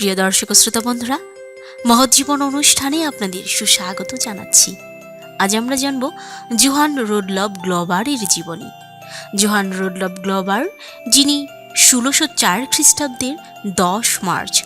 প্রিয় দর্শক শ্রোতা বন্ধুরা, মহৎ জীবন অনুষ্ঠানে আপনাদের সুস্বাগত জানাচ্ছি। আজ আমরা জানব জোহান রোডলভ গ্লোবারের জীবনী। জোহান রোডলভ গ্লোবার, যিনি ষোলোশো চার খ্রিস্টাব্দের দশ মার্চ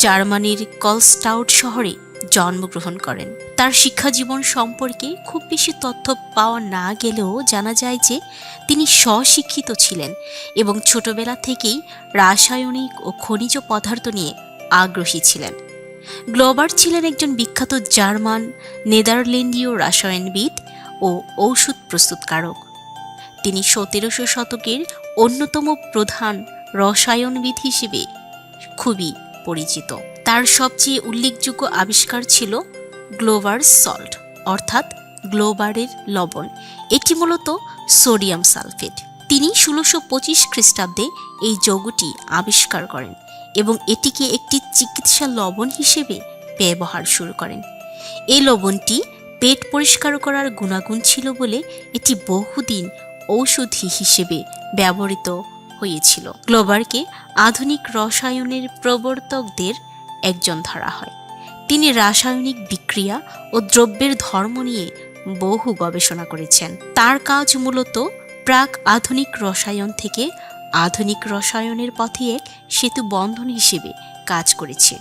জার্মানির কলস্টাউট শহরে জন্মগ্রহণ করেন। তার শিক্ষা জীবন সম্পর্কে খুব বেশি তথ্য পাওয়া না গেলেও জানা যায় যে তিনি স্বশিক্ষিত ছিলেন এবং ছোটবেলা থেকেই রাসায়নিক ও খনিজ পদার্থ নিয়ে আগ্রহী ছিলেন। গ্লোবার ছিলেন একজন বিখ্যাত জার্মান, নেদারল্যান্ডীয় রসায়নবিদ ও ঔষধ প্রস্তুতকারক। তিনি সতেরোশো শতকের অন্যতম প্রধান রসায়নবিদ হিসেবে খুবই পরিচিত। তার সবচেয়ে উল্লেখযোগ্য আবিষ্কার ছিল গ্লোবার সল্ট, অর্থাৎ গ্লোবারের লবণ এটি মূলত সোডিয়াম সালফেট। তিনি ষোলোশো পঁচিশ খ্রিস্টাব্দে এই যৌগটি আবিষ্কার করেন। এবং এটিকে একটি চিকিৎসা লবণ হিসেবে ব্যবহার শুরু করেন। এই লবণটি পেট পরিষ্কার করার গুণাগুণ ছিল বলে এটি বহুদিন ঔষধি হিসেবে ব্যবহৃত হয়েছিল। গ্লোবারকে আধুনিক রসায়নের প্রবর্তকদের একজন ধরা হয়। তিনি রাসায়নিক বিক্রিয়া ও দ্রব্যের ধর্ম নিয়ে বহু গবেষণা করেছেন। তার কাজ মূলত প্রাক আধুনিক রসায়ন থেকে আধুনিক রসায়নের পথে এক সেতু বন্ধন হিসেবে কাজ করেছে।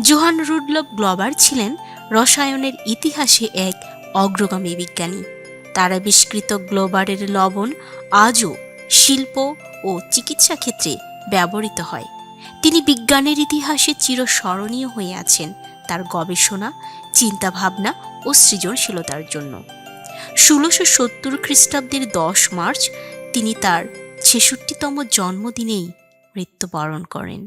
জোহান রুডলভ গ্লোবার ছিলেন রসায়নের ইতিহাসে এক অগ্রগামী বিজ্ঞানী। তার আবিষ্কৃত গ্লোবারের লবণ আজও শিল্প ও চিকিৎসা ক্ষেত্রে ব্যবহৃত হয়। তিনি বিজ্ঞানের ইতিহাসে চিরস্মরণীয় হয়ে আছেন তার গবেষণা, চিন্তাভাবনা ও সৃজনশীলতার জন্য। ষোলোশো সত্তর খ্রিস্টাব্দের দশ মার্চ তিনি তার ছেষট্টিতম জন্মদিনেই মৃত্যুবরণ করেন।